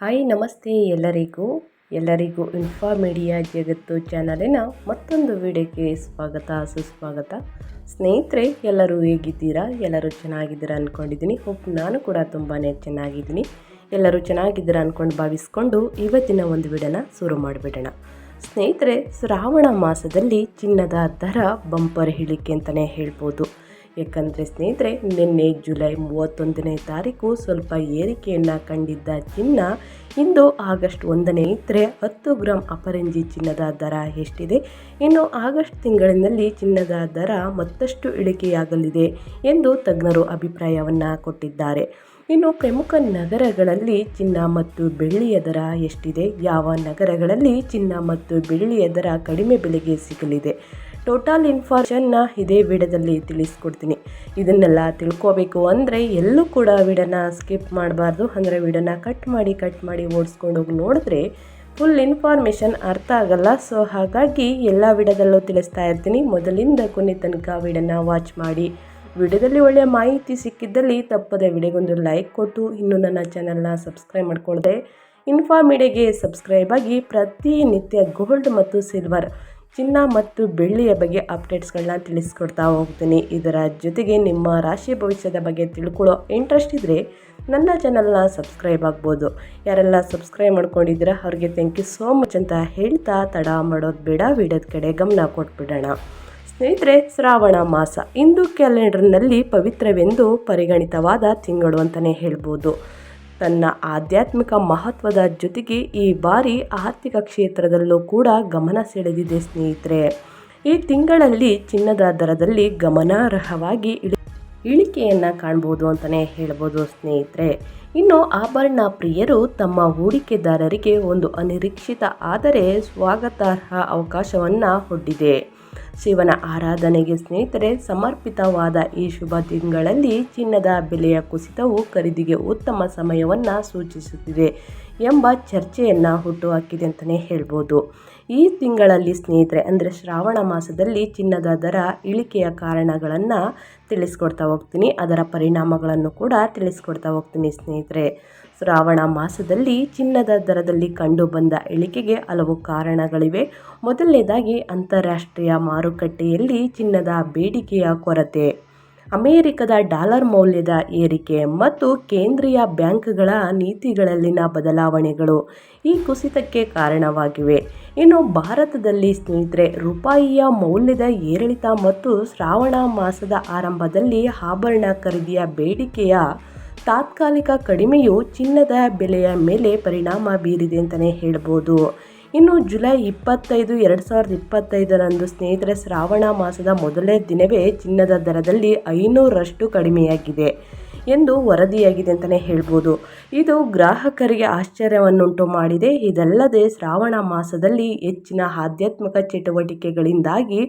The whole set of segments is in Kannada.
ಹಾಯ್, ನಮಸ್ತೆ ಎಲ್ಲರಿಗೂ. ಎಲ್ಲರಿಗೂ ಇನ್ಫಾ ಮೀಡಿಯಾ ಜಗತ್ತು ಚಾನಲಿನ ಮತ್ತೊಂದು ವಿಡಿಯೋಕ್ಕೆ ಸ್ವಾಗತ, ಸುಸ್ವಾಗತ. ಸ್ನೇಹಿತರೆ, ಎಲ್ಲರೂ ಹೇಗಿದ್ದೀರಾ? ಎಲ್ಲರೂ ಚೆನ್ನಾಗಿದ್ದೀರಾ ಅಂದ್ಕೊಂಡಿದ್ದೀನಿ ಹೋಪ್ ನಾನು ಕೂಡ ತುಂಬಾ ಚೆನ್ನಾಗಿದ್ದೀನಿ. ಎಲ್ಲರೂ ಚೆನ್ನಾಗಿದ್ದೀರಾ ಅಂದ್ಕೊಂಡು ಭಾವಿಸ್ಕೊಂಡು ಇವತ್ತಿನ ಒಂದು ವಿಡನ ಶುರು ಮಾಡಿಬಿಡೋಣ. ಸ್ನೇಹಿತರೆ, ಶ್ರಾವಣ ಮಾಸದಲ್ಲಿ ಚಿನ್ನದ ದರ, ಬಂಪರ್ ಹೇಳಿಕೆ ಅಂತಲೇ ಹೇಳ್ಬೋದು. ಯಾಕಂದರೆ ಸ್ನೇಹಿತರೆ, ನಿನ್ನೆ ಜುಲೈ ಮೂವತ್ತೊಂದನೇ ತಾರೀಕು ಸ್ವಲ್ಪ ಏರಿಕೆಯನ್ನು ಕಂಡಿದ್ದ ಚಿನ್ನ, ಇಂದು ಆಗಸ್ಟ್ ಒಂದನೇ ಇದ್ದರೆ ಹತ್ತು ಗ್ರಾಮ್ ಅಪರಂಜಿ ಚಿನ್ನದ ದರ ಎಷ್ಟಿದೆ? ಇನ್ನು ಆಗಸ್ಟ್ ತಿಂಗಳಿನಲ್ಲಿ ಚಿನ್ನದ ದರ ಮತ್ತಷ್ಟು ಇಳಿಕೆಯಾಗಲಿದೆ ಎಂದು ತಜ್ಞರು ಅಭಿಪ್ರಾಯವನ್ನು ಕೊಟ್ಟಿದ್ದಾರೆ. ಇನ್ನು ಪ್ರಮುಖ ನಗರಗಳಲ್ಲಿ ಚಿನ್ನ ಮತ್ತು ಬೆಳ್ಳಿಯ ದರ ಎಷ್ಟಿದೆ? ಯಾವ ನಗರಗಳಲ್ಲಿ ಚಿನ್ನ ಮತ್ತು ಬೆಳ್ಳಿಯ ದರ ಕಡಿಮೆ ಬೆಲೆಗೆ ಸಿಗಲಿದೆ? ಟೋಟಲ್ ಇನ್ಫಾರ್ಮೇಷನ್ನ ಇದೇ ವಿಡಿಯೋದಲ್ಲಿ ತಿಳಿಸ್ಕೊಡ್ತೀನಿ. ಇದನ್ನೆಲ್ಲ ತಿಳ್ಕೋಬೇಕು ಅಂದರೆ ಎಲ್ಲೂ ಕೂಡ ವಿಡನ ಸ್ಕಿಪ್ ಮಾಡಬಾರ್ದು. ಅಂದರೆ ವಿಡಿಯೋನ ಕಟ್ ಮಾಡಿ ಕಟ್ ಮಾಡಿ ಓಡಿಸ್ಕೊಂಡು ಹೋಗಿ ನೋಡಿದ್ರೆ ಫುಲ್ ಇನ್ಫಾರ್ಮೇಷನ್ ಅರ್ಥ ಆಗಲ್ಲ. ಸೊ ಹಾಗಾಗಿ ಎಲ್ಲ ವಿಡಿಯೋದಲ್ಲೂ ತಿಳಿಸ್ತಾ ಇರ್ತೀನಿ. ಮೊದಲಿಂದ ಕೊನೆ ತನಕ ವಿಡಿಯೋನ ವಾಚ್ ಮಾಡಿ. ವಿಡಿಯೋದಲ್ಲಿ ಒಳ್ಳೆಯ ಮಾಹಿತಿ ಸಿಕ್ಕಿದ್ದಲ್ಲಿ ತಪ್ಪದೆ ವಿಡಿಯೋಗೊಂದು ಲೈಕ್ ಕೊಟ್ಟು ಇನ್ನೂ ನನ್ನ ಚಾನಲ್ನ ಸಬ್ಸ್ಕ್ರೈಬ್ ಮಾಡ್ಕೊಳ್ದೆ. ಇನ್ಫಾರ್ಮಿಡೆಗೆ ಸಬ್ಸ್ಕ್ರೈಬ್ ಆಗಿ ಪ್ರತಿನಿತ್ಯ ಗೋಲ್ಡ್ ಮತ್ತು ಸಿಲ್ವರ್ ಚಿನ್ನ ಮತ್ತು ಬೆಳ್ಳಿಯ ಬಗ್ಗೆ ಅಪ್ಡೇಟ್ಸ್ಗಳನ್ನ ತಿಳಿಸ್ಕೊಡ್ತಾ ಹೋಗ್ತೀನಿ. ಇದರ ಜೊತೆಗೆ ನಿಮ್ಮ ರಾಶಿ ಭವಿಷ್ಯದ ಬಗ್ಗೆ ತಿಳ್ಕೊಳ್ಳೋ ಇಂಟ್ರೆಸ್ಟ್ ಇದ್ದರೆ ನನ್ನ ಚಾನಲ್ನ ಸಬ್ಸ್ಕ್ರೈಬ್ ಆಗ್ಬೋದು. ಯಾರೆಲ್ಲ ಸಬ್ಸ್ಕ್ರೈಬ್ ಮಾಡ್ಕೊಂಡಿದ್ದೀರಾ ಅವ್ರಿಗೆ ಥ್ಯಾಂಕ್ ಯು ಸೋ ಮಚ್ ಅಂತ ಹೇಳ್ತಾ ತಡ ಮಾಡೋದು ಬೇಡ, ವಿಡಿಯೋದ ಕಡೆ ಗಮನ ಕೊಟ್ಬಿಡೋಣ. ಸ್ನೇಹಿತರೆ, ಶ್ರಾವಣ ಮಾಸ ಹಿಂದೂ ಕ್ಯಾಲೆಂಡರ್ನಲ್ಲಿ ಪವಿತ್ರವೆಂದು ಪರಿಗಣಿತವಾದ ತಿಂಗಳು ಅಂತಲೇ ಹೇಳ್ಬೋದು. ತನ್ನ ಆಧ್ಯಾತ್ಮಿಕ ಮಹತ್ವದ ಜೊತೆಗೆ ಈ ಬಾರಿ ಆರ್ಥಿಕ ಕ್ಷೇತ್ರದಲ್ಲೂ ಕೂಡ ಗಮನ ಸೆಳೆದಿದೆ ಸ್ನೇಹಿತರೆ. ಈ ತಿಂಗಳಲ್ಲಿ ಚಿನ್ನದ ದರದಲ್ಲಿ ಗಮನಾರ್ಹವಾಗಿ ಇಳಿ, ಇಳಿಕೆಯನ್ನು ಕಾಣ್ಬೋದು ಅಂತಲೇ ಹೇಳ್ಬೋದು ಸ್ನೇಹಿತರೆ. ಇನ್ನು ಆಭರಣ ಪ್ರಿಯರು ತಮ್ಮ ಹೂಡಿಕೆದಾರರಿಗೆ ಒಂದು ಅನಿರೀಕ್ಷಿತ ಆದರೆ ಸ್ವಾಗತಾರ್ಹ ಅವಕಾಶವನ್ನು ಒಡ್ಡಿದೆ ಶಿವನ ಆರಾಧನೆಗೆ ಸ್ನೇಹಿತರೆ, ಸಮರ್ಪಿತವಾದ ಈ ಶುಭ ತಿಂಗಳಲ್ಲಿ ಚಿನ್ನದ ಬೆಲೆಯ ಕುಸಿತವು ಖರೀದಿಗೆ ಉತ್ತಮ ಸಮಯವನ್ನು ಸೂಚಿಸುತ್ತಿದೆ ಎಂಬ ಚರ್ಚೆಯನ್ನು ಹುಟ್ಟುಹಾಕಿದೆ ಅಂತಲೇ ಹೇಳ್ಬೋದು. ಈ ತಿಂಗಳಲ್ಲಿ ಸ್ನೇಹಿತರೆ, ಅಂದರೆ ಶ್ರಾವಣ ಮಾಸದಲ್ಲಿ ಚಿನ್ನದ ದರ ಇಳಿಕೆಯ ಕಾರಣಗಳನ್ನು ತಿಳಿಸ್ಕೊಡ್ತಾ ಹೋಗ್ತೀನಿ. ಅದರ ಪರಿಣಾಮಗಳನ್ನು ಕೂಡ ತಿಳಿಸ್ಕೊಡ್ತಾ ಹೋಗ್ತೀನಿ ಸ್ನೇಹಿತರೆ. ಶ್ರಾವಣ ಮಾಸದಲ್ಲಿ ಚಿನ್ನದ ದರದಲ್ಲಿ ಕಂಡುಬಂದ ಇಳಿಕೆಗೆ ಹಲವು ಕಾರಣಗಳಿವೆ. ಮೊದಲನೇದಾಗಿ, ಅಂತಾರಾಷ್ಟ್ರೀಯ ಮಾರುಕಟ್ಟೆಯಲ್ಲಿ ಚಿನ್ನದ ಬೇಡಿಕೆಯ ಕೊರತೆ. ಅಮೆರಿಕದ ಡಾಲರ್ ಮೌಲ್ಯದ ಏರಿಕೆ ಮತ್ತು ಕೇಂದ್ರೀಯ ಬ್ಯಾಂಕ್ಗಳ ನೀತಿಗಳಲ್ಲಿನ ಬದಲಾವಣೆಗಳು ಈ ಕುಸಿತಕ್ಕೆ ಕಾರಣವಾಗಿವೆ. ಇನ್ನು ಭಾರತದಲ್ಲಿ ಸ್ನೇಹಿತರೆ, ರೂಪಾಯಿಯ ಮೌಲ್ಯದ ಏರಿಳಿತ ಮತ್ತು ಶ್ರಾವಣ ಮಾಸದ ಆರಂಭದಲ್ಲಿ ಆಭರಣ ಖರೀದಿಯ ಬೇಡಿಕೆಯ ತಾತ್ಕಾಲಿಕ ಕಡಿಮೆಯು ಚಿನ್ನದ ಬೆಲೆಯ ಮೇಲೆ ಪರಿಣಾಮ ಬೀರಿದೆ ಅಂತಲೇ ಹೇಳ್ಬೋದು. ಇನ್ನು ಜುಲೈ ಇಪ್ಪತ್ತೈದು, ಎರಡು ಸಾವಿರದ ಇಪ್ಪತ್ತೈದರಂದು ಸ್ನೇಹಿತರೆ ಶ್ರಾವಣ ಮಾಸದ ಮೊದಲನೇ ದಿನವೇ ಚಿನ್ನದ ದರದಲ್ಲಿ ಐನೂರರಷ್ಟು ಕಡಿಮೆಯಾಗಿದೆ ಎಂದು ವರದಿಯಾಗಿದೆ ಅಂತಲೇ ಹೇಳ್ಬೋದು. ಇದು ಗ್ರಾಹಕರಿಗೆ ಆಶ್ಚರ್ಯವನ್ನುಂಟು ಮಾಡಿದೆ. ಇದಲ್ಲದೆ ಶ್ರಾವಣ ಮಾಸದಲ್ಲಿ ಹೆಚ್ಚಿನ ಆಧ್ಯಾತ್ಮಿಕ ಚಟುವಟಿಕೆಗಳಿಂದಾಗಿ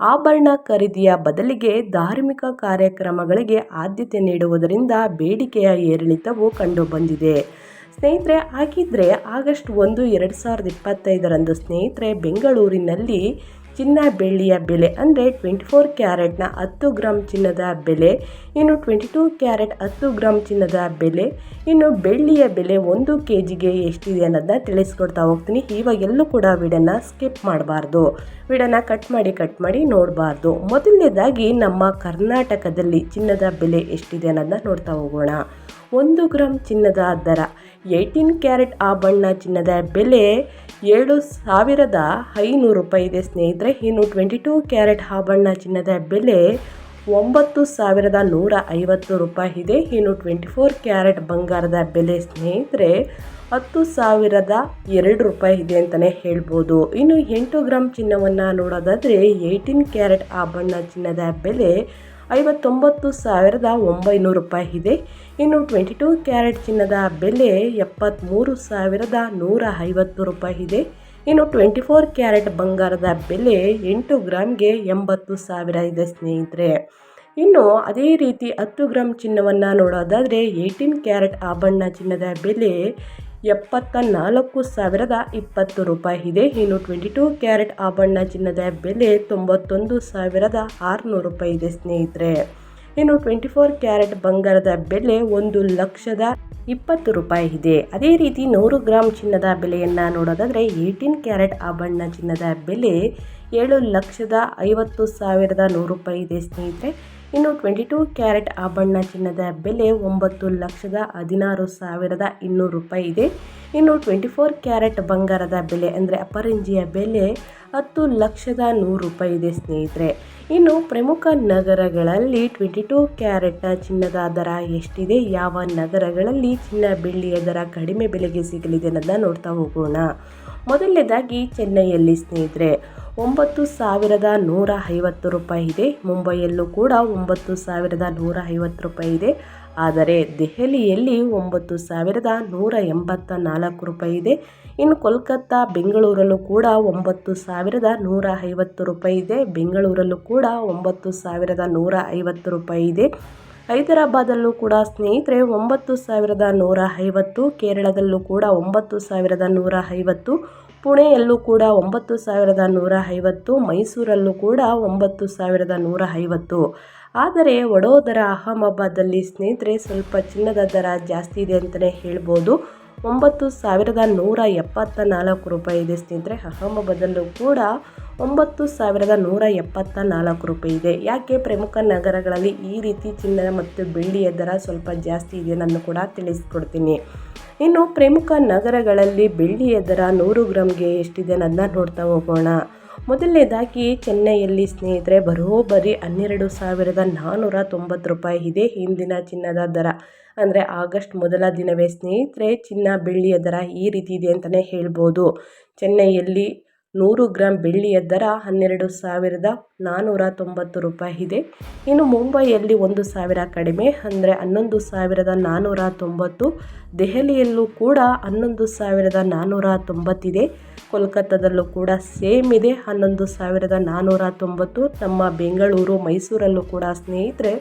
ಆಭರಣ ಖರೀದಿಯ ಬದಲಿಗೆ ಧಾರ್ಮಿಕ ಕಾರ್ಯಕ್ರಮಗಳಿಗೆ ಆದ್ಯತೆ ನೀಡುವುದರಿಂದ ಬೇಡಿಕೆಯ ಏರಿಳಿತವು ಕಂಡುಬಂದಿದೆ. ಸ್ನೇಹಿತರೆ, ಹಾಗಿದ್ರೆ ಆಗಸ್ಟ್ ಒಂದು, ಎರಡು ಸಾವಿರದ ಇಪ್ಪತ್ತೈದರಂದು ಸ್ನೇಹಿತರೆ, ಬೆಂಗಳೂರಿನಲ್ಲಿ ಚಿನ್ನ ಬೆಳ್ಳಿಯ ಬೆಲೆ ಅಂದರೆ ಟ್ವೆಂಟಿ ಫೋರ್ ಕ್ಯಾರೆಟ್ನ ಹತ್ತು ಗ್ರಾಮ್ ಚಿನ್ನದ ಬೆಲೆ ಇನ್ನು ಟ್ವೆಂಟಿ ಟೂ ಕ್ಯಾರೆಟ್ ಹತ್ತು ಗ್ರಾಮ್ ಚಿನ್ನದ ಬೆಲೆ, ಇನ್ನು ಬೆಳ್ಳಿಯ ಬೆಲೆ ಒಂದು ಕೆ ಜಿಗೆ ಎಷ್ಟಿದೆ ಅನ್ನೋದನ್ನ ತಿಳಿಸ್ಕೊಡ್ತಾ ಹೋಗ್ತೀನಿ. ಇವಾಗೆಲ್ಲೂ ಕೂಡ ವಿಡನ್ನ ಸ್ಕಿಪ್ ಮಾಡಬಾರ್ದು. ವಿಡನ್ನ ಕಟ್ ಮಾಡಿ ಕಟ್ ಮಾಡಿ ನೋಡಬಾರ್ದು. ಮೊದಲನೇದಾಗಿ ನಮ್ಮ ಕರ್ನಾಟಕದಲ್ಲಿ ಚಿನ್ನದ ಬೆಲೆ ಎಷ್ಟಿದೆ ಅನ್ನೋದನ್ನ ನೋಡ್ತಾ ಹೋಗೋಣ. ಒಂದು ಗ್ರಾಮ್ ಚಿನ್ನದ ದರ ಏಯ್ಟೀನ್ ಕ್ಯಾರೆಟ್ ಆಭರಣ ಚಿನ್ನದ ಬೆಲೆ ಏಳು ಸಾವಿರದ ಐನೂರು ರೂಪಾಯಿ ಇದೆ ಸ್ನೇಹಿತರೆ. ಇನ್ನು ಟ್ವೆಂಟಿ ಟೂ ಕ್ಯಾರೆಟ್ ಆಭರಣ ಚಿನ್ನದ ಬೆಲೆ ಒಂಬತ್ತು ಸಾವಿರದ ನೂರ ಐವತ್ತು ರೂಪಾಯಿ ಇದೆ. ಇನ್ನು ಟ್ವೆಂಟಿ ಫೋರ್ ಕ್ಯಾರೆಟ್ ಬಂಗಾರದ ಬೆಲೆ ಸ್ನೇಹಿತರೆ ಹತ್ತು ಸಾವಿರದ ಎರಡು ರೂಪಾಯಿ ಇದೆ ಅಂತಲೇ ಹೇಳ್ಬೋದು. ಇನ್ನು ಎಂಟು ಗ್ರಾಮ್ ಚಿನ್ನವನ್ನು ನೋಡೋದಾದರೆ ಏಯ್ಟೀನ್ ಕ್ಯಾರೆಟ್ ಆಭರಣ ಚಿನ್ನದ ಬೆಲೆ ಐವತ್ತೊಂಬತ್ತು ಸಾವಿರದ ಒಂಬೈನೂರು ರೂಪಾಯಿ ಇದೆ. ಇನ್ನು ಟ್ವೆಂಟಿ ಟೂ ಕ್ಯಾರೆಟ್ ಚಿನ್ನದ ಬೆಲೆ ಎಪ್ಪತ್ತ್ಮೂರು ಸಾವಿರದ ನೂರ ಐವತ್ತು ರೂಪಾಯಿ ಇದೆ. ಇನ್ನು ಟ್ವೆಂಟಿ ಫೋರ್ ಕ್ಯಾರೆಟ್ ಬಂಗಾರದ ಬೆಲೆ ಎಂಟು ಗ್ರಾಮ್ಗೆ ಎಂಬತ್ತು ಸಾವಿರ ಇದೆ ಸ್ನೇಹಿತರೆ. ಇನ್ನು ಅದೇ ರೀತಿ ಹತ್ತು ಗ್ರಾಮ್ ಚಿನ್ನವನ್ನು ನೋಡೋದಾದರೆ ಏಯ್ಟೀನ್ ಕ್ಯಾರೆಟ್ ಆಭರಣ ಚಿನ್ನದ ಬೆಲೆ ಎಪ್ಪತ್ತ ನಾಲ್ಕು ಸಾವಿರದ ಇಪ್ಪತ್ತು ರೂಪಾಯಿ. ಇದೆ. ಇನ್ನು ಟ್ವೆಂಟಿ ಟೂ ಕ್ಯಾರೆಟ್ ಆಭರಣ ಚಿನ್ನದ ಬೆಲೆ ತೊಂಬತ್ತೊಂದು ಸಾವಿರದ ಆರುನೂರು ರೂಪಾಯಿ ಇದೆ ಸ್ನೇಹಿತರೆ. ಇನ್ನು ಟ್ವೆಂಟಿ ಫೋರ್ ಕ್ಯಾರೆಟ್ ಬಂಗಾರದ ಬೆಲೆ ಒಂದು ಲಕ್ಷದ ಇಪ್ಪತ್ತು ರೂಪಾಯಿ ಇದೆ. ಅದೇ ರೀತಿ ನೂರು ಗ್ರಾಮ್ ಚಿನ್ನದ ಬೆಲೆಯನ್ನು ನೋಡೋದಾದರೆ ಏಯ್ಟೀನ್ ಕ್ಯಾರೆಟ್ ಆಭರಣ ಚಿನ್ನದ ಬೆಲೆ ಏಳು ಲಕ್ಷದ ಐವತ್ತು ಸಾವಿರದ ನೂರು ರೂಪಾಯಿ ಇದೆ ಸ್ನೇಹಿತರೆ. ಇನ್ನು ಟ್ವೆಂಟಿ ಟೂ ಕ್ಯಾರೆಟ್ ಆಭರಣ ಚಿನ್ನದ ಬೆಲೆ ಒಂಬತ್ತು ಲಕ್ಷದ ಹದಿನಾರು ಸಾವಿರದ ಇನ್ನೂರು ರೂಪಾಯಿ ಇದೆ. ಇನ್ನು ಟ್ವೆಂಟಿ ಫೋರ್ ಕ್ಯಾರೆಟ್ ಬಂಗಾರದ ಬೆಲೆ ಅಂದರೆ ಅಪರಂಜಿಯ ಬೆಲೆ ಹತ್ತು ಲಕ್ಷದ ನೂರು ರೂಪಾಯಿ ಇದೆ ಸ್ನೇಹಿತರೆ. ಇನ್ನು ಪ್ರಮುಖ ನಗರಗಳಲ್ಲಿ ಟ್ವೆಂಟಿ ಟೂ ಕ್ಯಾರೆಟ್ನ ಚಿನ್ನದ ದರ ಎಷ್ಟಿದೆ? ಯಾವ ನಗರಗಳಲ್ಲಿ ಚಿನ್ನ ಬೆಳ್ಳಿಯ ದರ ಕಡಿಮೆ ಬೆಲೆಗೆ ಸಿಗಲಿದೆ ಅನ್ನೋದನ್ನ ನೋಡ್ತಾ ಹೋಗೋಣ. ಮೊದಲನೇದಾಗಿ ಚೆನ್ನೈಯಲ್ಲಿ ಸ್ನೇಹಿತರೆ, ಒಂಬತ್ತು ಸಾವಿರದ ನೂರ ಐವತ್ತು ರೂಪಾಯಿ ಇದೆ. ಮುಂಬೈಯಲ್ಲೂ ಕೂಡ ಒಂಬತ್ತು ಸಾವಿರದ ನೂರ ಐವತ್ತು ರೂಪಾಯಿ ಇದೆ. ಆದರೆ ದೆಹಲಿಯಲ್ಲಿ ಒಂಬತ್ತು ಸಾವಿರದ ನೂರ ಎಂಬತ್ತ ನಾಲ್ಕು ರೂಪಾಯಿ ಇದೆ. ಇನ್ನು ಕೋಲ್ಕತ್ತಾ, ಬೆಂಗಳೂರಲ್ಲೂ ಕೂಡ ಒಂಬತ್ತು ಸಾವಿರದ ನೂರ ಐವತ್ತು ರೂಪಾಯಿ ಇದೆ. ಬೆಂಗಳೂರಲ್ಲೂ ಕೂಡ ಒಂಬತ್ತು ಸಾವಿರದ ನೂರ ಐವತ್ತು ರೂಪಾಯಿ ಇದೆ. ಹೈದರಾಬಾದಲ್ಲೂ ಕೂಡ ಸ್ನೇಹಿತರೆ ಒಂಬತ್ತು ಸಾವಿರದ ನೂರ ಐವತ್ತು, ಕೇರಳದಲ್ಲೂ ಕೂಡ ಒಂಬತ್ತು ಸಾವಿರದ ನೂರ ಐವತ್ತು, ಪುಣೆಯಲ್ಲೂ ಕೂಡ ಒಂಬತ್ತು ಸಾವಿರದ ನೂರ ಐವತ್ತು, ಮೈಸೂರಲ್ಲೂ ಕೂಡ ಒಂಬತ್ತು ಸಾವಿರದ ನೂರ ಐವತ್ತು. ಆದರೆ ವಡೋದರ ಅಹಮದಾಬಾದಲ್ಲಿ ಸ್ನೇಹಿತರೆ ಸ್ವಲ್ಪ ಚಿನ್ನದ ದರ ಜಾಸ್ತಿ ಇದೆ ಅಂತಲೇ ಹೇಳ್ಬೋದು. ಒಂಬತ್ತು ಸಾವಿರದ ನೂರ ಎಪ್ಪತ್ತ ನಾಲ್ಕು ರೂಪಾಯಿ ಇದೆ ಸ್ನೇಹಿತರೆ. ಅಹಮದಾಬಾದಲ್ಲೂ ಕೂಡ ಒಂಬತ್ತು ಸಾವಿರದ ನೂರ ಎಪ್ಪತ್ತ ನಾಲ್ಕು ರೂಪಾಯಿ ಇದೆ. ಯಾಕೆ ಪ್ರಮುಖ ನಗರಗಳಲ್ಲಿ ಈ ರೀತಿ ಚಿನ್ನ ಮತ್ತು ಬೆಳ್ಳಿಯ ದರ ಸ್ವಲ್ಪ ಜಾಸ್ತಿ ಇದೆ ನಾನು ಕೂಡ ತಿಳಿಸ್ಕೊಡ್ತೀನಿ. ಇನ್ನು ಪ್ರಮುಖ ನಗರಗಳಲ್ಲಿ ಬೆಳ್ಳಿಯ ದರ ನೂರು ಗ್ರಾಮ್ಗೆ ಎಷ್ಟಿದೆ ಅನ್ನೋದನ್ನ ನೋಡ್ತಾ ಹೋಗೋಣ. ಮೊದಲನೇದಾಗಿ, ಚೆನ್ನೈಯಲ್ಲಿ ಸ್ನೇಹಿತರೆ, ಬರೋಬ್ಬರಿ ಹನ್ನೆರಡು ಸಾವಿರದ ನಾನ್ನೂರ ತೊಂಬತ್ತು ರೂಪಾಯಿ ಇದೆ ಹಿಂದಿನ ಚಿನ್ನದ ದರ. ಅಂದರೆ ಆಗಸ್ಟ್ ಮೊದಲ ದಿನವೇ ಸ್ನೇಹಿತರೆ, ಚಿನ್ನ ಬೆಳ್ಳಿಯ ದರ ಈ ರೀತಿ ಇದೆ ಅಂತಲೇ ಹೇಳ್ಬೋದು. ಚೆನ್ನೈಯಲ್ಲಿ ನೂರು ಗ್ರಾಮ್ ಬೆಳ್ಳಿಯ ದರ ಹನ್ನೆರಡು ಸಾವಿರದ ನಾನ್ನೂರ ತೊಂಬತ್ತು ರೂಪಾಯಿ ಇದೆ. ಇನ್ನು ಮುಂಬೈಯಲ್ಲಿ ಒಂದು ಸಾವಿರ ಕಡಿಮೆ, ಅಂದರೆ ಹನ್ನೊಂದು ಸಾವಿರದ ನಾನ್ನೂರ ತೊಂಬತ್ತು. ದೆಹಲಿಯಲ್ಲೂ ಕೂಡ ಹನ್ನೊಂದು ಸಾವಿರದ ನಾನ್ನೂರ ತೊಂಬತ್ತಿದೆ ಕೋಲ್ಕತ್ತಾದಲ್ಲೂ ಕೂಡ ಸೇಮ್ ಇದೆ. ಹನ್ನೊಂದು ಸಾವಿರದ ನಾನ್ನೂರ ತೊಂಬತ್ತು ನಮ್ಮ ಬೆಂಗಳೂರು, ಮೈಸೂರಲ್ಲೂ ಕೂಡ ಸ್ನೇಹಿತರೆ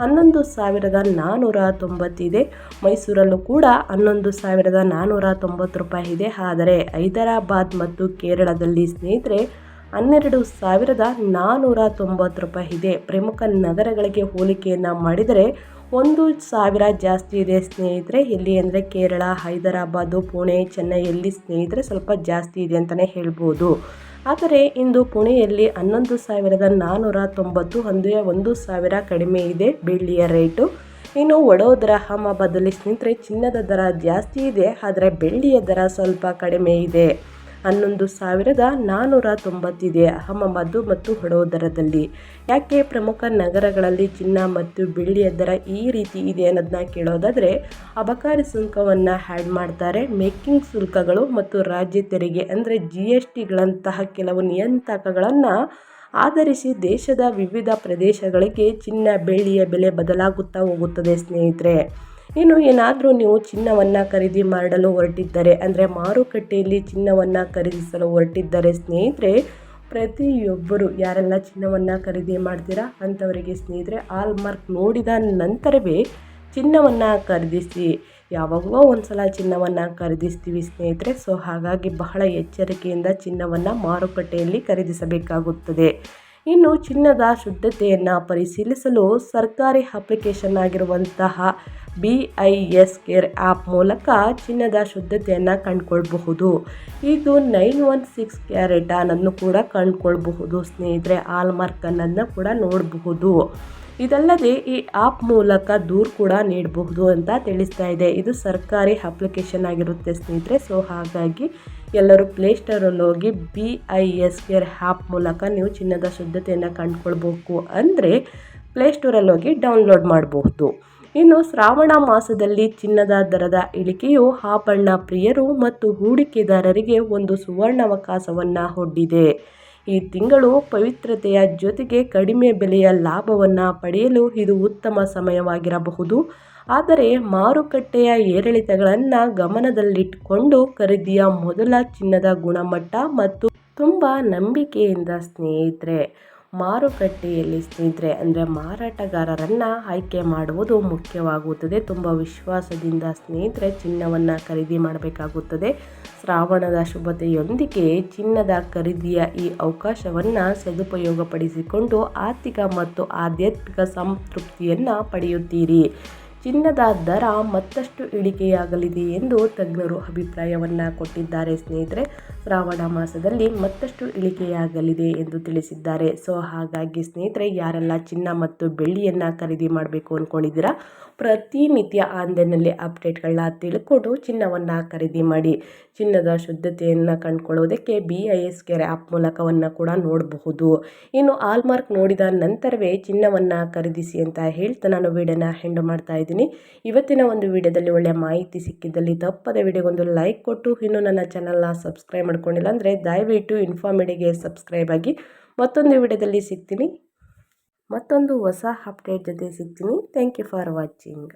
ಹನ್ನೊಂದು ಸಾವಿರದ ನಾನ್ನೂರ ತೊಂಬತ್ತಿದೆ. ಮೈಸೂರಲ್ಲೂ ಕೂಡ ಹನ್ನೊಂದು ಸಾವಿರದ ನಾನ್ನೂರ ತೊಂಬತ್ತು ರೂಪಾಯಿ ಇದೆ. ಆದರೆ ಹೈದರಾಬಾದ್ ಮತ್ತು ಕೇರಳದಲ್ಲಿ ಸ್ನೇಹಿತರೆ ಹನ್ನೆರಡು ಸಾವಿರದ ನಾನ್ನೂರ ತೊಂಬತ್ತು ರೂಪಾಯಿ ಇದೆ. ಪ್ರಮುಖ ನಗರಗಳಿಗೆ ಹೋಲಿಕೆಯನ್ನು ಮಾಡಿದರೆ ಒಂದು ಸಾವಿರ ಜಾಸ್ತಿ ಇದೆ ಸ್ನೇಹಿತರೆ. ಎಲ್ಲಿ ಅಂದರೆ ಕೇರಳ, ಹೈದರಾಬಾದು, ಪುಣೆ ಚೆನ್ನೈಯಲ್ಲಿ ಸ್ನೇಹಿತರೆ ಸ್ವಲ್ಪ ಜಾಸ್ತಿ ಇದೆ ಅಂತಲೇ ಹೇಳ್ಬೋದು. ಆದರೆ ಇಂದು ಪುಣೆಯಲ್ಲಿ ಹನ್ನೊಂದು ಸಾವಿರದ ನಾನ್ನೂರ ತೊಂಬತ್ತು ಅಂದರೆ ಒಂದು ಸಾವಿರ ಕಡಿಮೆ ಇದೆ ಬೆಳ್ಳಿಯ ರೇಟು. ಇನ್ನು ವಡೋದರ ಅಹಮದಾಬಾದಲ್ಲಿ ಸ್ನೇಹಿತರೆ ಚಿನ್ನದ ದರ ಜಾಸ್ತಿ ಇದೆ, ಆದರೆ ಬೆಳ್ಳಿಯ ದರ ಸ್ವಲ್ಪ ಕಡಿಮೆ ಇದೆ. ಹನ್ನೊಂದು ಸಾವಿರದ ನಾನ್ನೂರ ತೊಂಬತ್ತಿದೆ ಅಹಮದಾಬಾದ್ ಮತ್ತು ವಡೋದರದಲ್ಲಿ ಯಾಕೆ ಪ್ರಮುಖ ನಗರಗಳಲ್ಲಿ ಚಿನ್ನ ಮತ್ತು ಬೆಳ್ಳಿಯ ದರ ಈ ರೀತಿ ಇದೆ ಅನ್ನೋದನ್ನ ಕೇಳೋದಾದರೆ, ಅಬಕಾರಿ ಸುಂಕವನ್ನು ಹ್ಯಾಡ್ ಮಾಡ್ತಾರೆ ಮೇಕಿಂಗ್ ಶುಲ್ಕಗಳು ಮತ್ತು ರಾಜ್ಯ ತೆರಿಗೆ ಅಂದರೆ ಜಿ ಎಸ್ ಟಿಗಳಂತಹ ಕೆಲವು ನಿಯಂತ್ರಕಗಳನ್ನು ಆಧರಿಸಿ ದೇಶದ ವಿವಿಧ ಪ್ರದೇಶಗಳಿಗೆ ಚಿನ್ನ, ಬೆಳ್ಳಿಯ ಬೆಲೆ ಬದಲಾಗುತ್ತಾ ಹೋಗುತ್ತದೆ ಸ್ನೇಹಿತರೆ. ಇನ್ನು ಏನಾದರೂ ನೀವು ಚಿನ್ನವನ್ನು ಖರೀದಿ ಮಾಡಲು ಹೊರಟಿದ್ದರೆ, ಅಂದರೆ ಮಾರುಕಟ್ಟೆಯಲ್ಲಿ ಚಿನ್ನವನ್ನು ಖರೀದಿಸಲು ಹೊರಟಿದ್ದರೆ ಸ್ನೇಹಿತರೆ, ಪ್ರತಿಯೊಬ್ಬರು ಯಾರೆಲ್ಲ ಚಿನ್ನವನ್ನು ಖರೀದಿ ಮಾಡ್ತೀರಾ ಅಂಥವರಿಗೆ ಸ್ನೇಹಿತರೆ ಮಾರ್ಕ್ ನೋಡಿದ ನಂತರವೇ ಚಿನ್ನವನ್ನು ಖರೀದಿಸಿ. ಯಾವಾಗಲೋ ಒಂದು ಸಲ ಚಿನ್ನವನ್ನು ಖರೀದಿಸ್ತೀವಿ ಸ್ನೇಹಿತರೆ. ಸೊ, ಹಾಗಾಗಿ ಬಹಳ ಎಚ್ಚರಿಕೆಯಿಂದ ಚಿನ್ನವನ್ನು ಮಾರುಕಟ್ಟೆಯಲ್ಲಿ ಖರೀದಿಸಬೇಕಾಗುತ್ತದೆ. ಇನ್ನು ಚಿನ್ನದ ಶುದ್ಧತೆಯನ್ನು ಪರಿಶೀಲಿಸಲು ಸರ್ಕಾರಿ ಅಪ್ಲಿಕೇಶನ್ ಆಗಿರುವಂತಹ B I S care app ಮೂಲಕ ಚಿನ್ನದ ಶುದ್ಧತೆಯನ್ನು ಕಂಡುಕೊಳ್ಬಹುದು. ಇದು ನೈನ್ ಒನ್ ಸಿಕ್ಸ್ ಕ್ಯಾರೆಟ್ ಅನ್ನು ಕೂಡ ಕಂಡುಕೊಳ್ಬಹುದು. ಸ್ನೇಹಿತರೆ ಆಲ್ಮಾರ್ಕ್ ಅನ್ನೋದನ್ನ ಕೂಡ ನೋಡಬಹುದು. ಇದಲ್ಲದೆ ಈ ಆ್ಯಪ್ ಮೂಲಕ ದೂರು ಕೂಡ ನೀಡಬಹುದು ಅಂತ ತಿಳಿಸ್ತಾ ಇದೆ. ಇದು ಸರ್ಕಾರಿ ಅಪ್ಲಿಕೇಶನ್ ಆಗಿರುತ್ತೆ ಸ್ನೇಹಿತರೆ. ಸೊ, ಹಾಗಾಗಿ ಎಲ್ಲರೂ ಪ್ಲೇಸ್ಟೋರಲ್ಲಿ ಹೋಗಿ B I S care app ಮೂಲಕ ನೀವು ಚಿನ್ನದ ಶುದ್ಧತೆಯನ್ನು ಕಂಡುಕೊಳ್ಬೇಕು ಅಂದರೆ ಪ್ಲೇಸ್ಟೋರಲ್ಲಿ ಹೋಗಿ ಡೌನ್ಲೋಡ್ ಮಾಡಬಹುದು. ಇನ್ನು ಶ್ರಾವಣ ಮಾಸದಲ್ಲಿ ಚಿನ್ನದ ದರದ ಇಳಿಕೆಯು ಆಭರಣ ಪ್ರಿಯರು ಮತ್ತು ಹೂಡಿಕೆದಾರರಿಗೆ ಒಂದು ಸುವರ್ಣಾವಕಾಶವನ್ನು ಒಡ್ಡಿದೆ ಈ ತಿಂಗಳು ಪವಿತ್ರತೆಯ ಜೊತೆಗೆ ಕಡಿಮೆ ಬೆಲೆಯ ಲಾಭವನ್ನು ಪಡೆಯಲು ಇದು ಉತ್ತಮ ಸಮಯವಾಗಿರಬಹುದು. ಆದರೆ ಮಾರುಕಟ್ಟೆಯ ಏರಿಳಿತಗಳನ್ನು ಗಮನದಲ್ಲಿಟ್ಟುಕೊಂಡು ಖರೀದಿಯ ಮೊದಲ ಚಿನ್ನದ ಗುಣಮಟ್ಟ ಮತ್ತು ತುಂಬ ನಂಬಿಕೆಯಿಂದ ಸ್ನೇಹಿತರೆ ಮಾರುಕಟ್ಟೆಯಲ್ಲಿ ಸ್ನೇಹಿತರೆ, ಅಂದರೆ ಮಾರಾಟಗಾರರನ್ನು ಆಯ್ಕೆ ಮಾಡುವುದು ಮುಖ್ಯವಾಗುತ್ತದೆ. ತುಂಬ ವಿಶ್ವಾಸದಿಂದ ಸ್ನೇಹಿತರೆ, ಚಿನ್ನವನ್ನು ಖರೀದಿ ಮಾಡಬೇಕಾಗುತ್ತದೆ. ಶ್ರಾವಣದ ಶುಭತೆಯೊಂದಿಗೆ ಚಿನ್ನದ ಖರೀದಿಯ ಈ ಅವಕಾಶವನ್ನು ಸದುಪಯೋಗಪಡಿಸಿಕೊಂಡು ಆರ್ಥಿಕ ಮತ್ತು ಆಧ್ಯಾತ್ಮಿಕ ಸಂತೃಪ್ತಿಯನ್ನು ಪಡೆಯುತ್ತೀರಿ. ಚಿನ್ನದ ದರ ಮತ್ತಷ್ಟು ಇಳಿಕೆಯಾಗಲಿದೆ ಎಂದು ತಜ್ಞರು ಅಭಿಪ್ರಾಯವನ್ನು ಕೊಟ್ಟಿದ್ದಾರೆ. ಸ್ನೇಹಿತರೆ ಶ್ರಾವಣ ಮಾಸದಲ್ಲಿ ಮತ್ತಷ್ಟು ಇಳಿಕೆಯಾಗಲಿದೆ ಎಂದು ತಿಳಿಸಿದ್ದಾರೆ. ಸೊ, ಹಾಗಾಗಿ ಸ್ನೇಹಿತರೆ, ಯಾರೆಲ್ಲ ಚಿನ್ನ ಮತ್ತು ಬೆಳ್ಳಿಯನ್ನು ಖರೀದಿ ಮಾಡಬೇಕು ಅಂದ್ಕೊಂಡಿದ್ದೀರಾ ಪ್ರತಿನಿತ್ಯ ಆನ್ಲೈನಲ್ಲಿ ಅಪ್ಡೇಟ್ಗಳನ್ನ ತಿಳ್ಕೊಂಡು ಚಿನ್ನವನ್ನು ಖರೀದಿ ಮಾಡಿ. ಚಿನ್ನದ ಶುದ್ಧತೆಯನ್ನು ಕಂಡುಕೊಳ್ಳೋದಕ್ಕೆ B I S care app ಮೂಲಕವನ್ನು ಕೂಡ ನೋಡಬಹುದು. ಇನ್ನು ಆಲ್ಮಾರ್ಕ್ ನೋಡಿದ ನಂತರವೇ ಚಿನ್ನವನ್ನು ಖರೀದಿಸಿ ಅಂತ ಹೇಳ್ತಾ ನಾನು ವೀಡಿಯೋನ ಹೆಂಡು ಮಾಡ್ತಾ ಇದ್ದೀನಿ ಇವತ್ತಿನ ಒಂದು ವಿಡಿಯೋದಲ್ಲಿ ಒಳ್ಳೆಯ ಮಾಹಿತಿ ಸಿಕ್ಕಿದ್ದಲ್ಲಿ ತಪ್ಪದ ವಿಡಿಯೋಗೊಂದು ಲೈಕ್ ಕೊಟ್ಟು, ಇನ್ನೂ ನನ್ನ ಚಾನಲ್ನ ಸಬ್ಸ್ಕ್ರೈಬ್ ಮಾಡ್ಕೊಂಡಿಲ್ಲ ಅಂದರೆ ದಯವಿಟ್ಟು ಇನ್ಫಾರ್ಮಿಡಿಗೆ ಸಬ್ಸ್ಕ್ರೈಬ್ ಆಗಿ. ಮತ್ತೊಂದು ವಿಡಿಯೋದಲ್ಲಿ ಸಿಗ್ತೀನಿ. ಮತ್ತೊಂದು ಹೊಸ ಅಪ್ಡೇಟ್ ಜೊತೆ ಸಿಗ್ತೀನಿ. Thank you for watching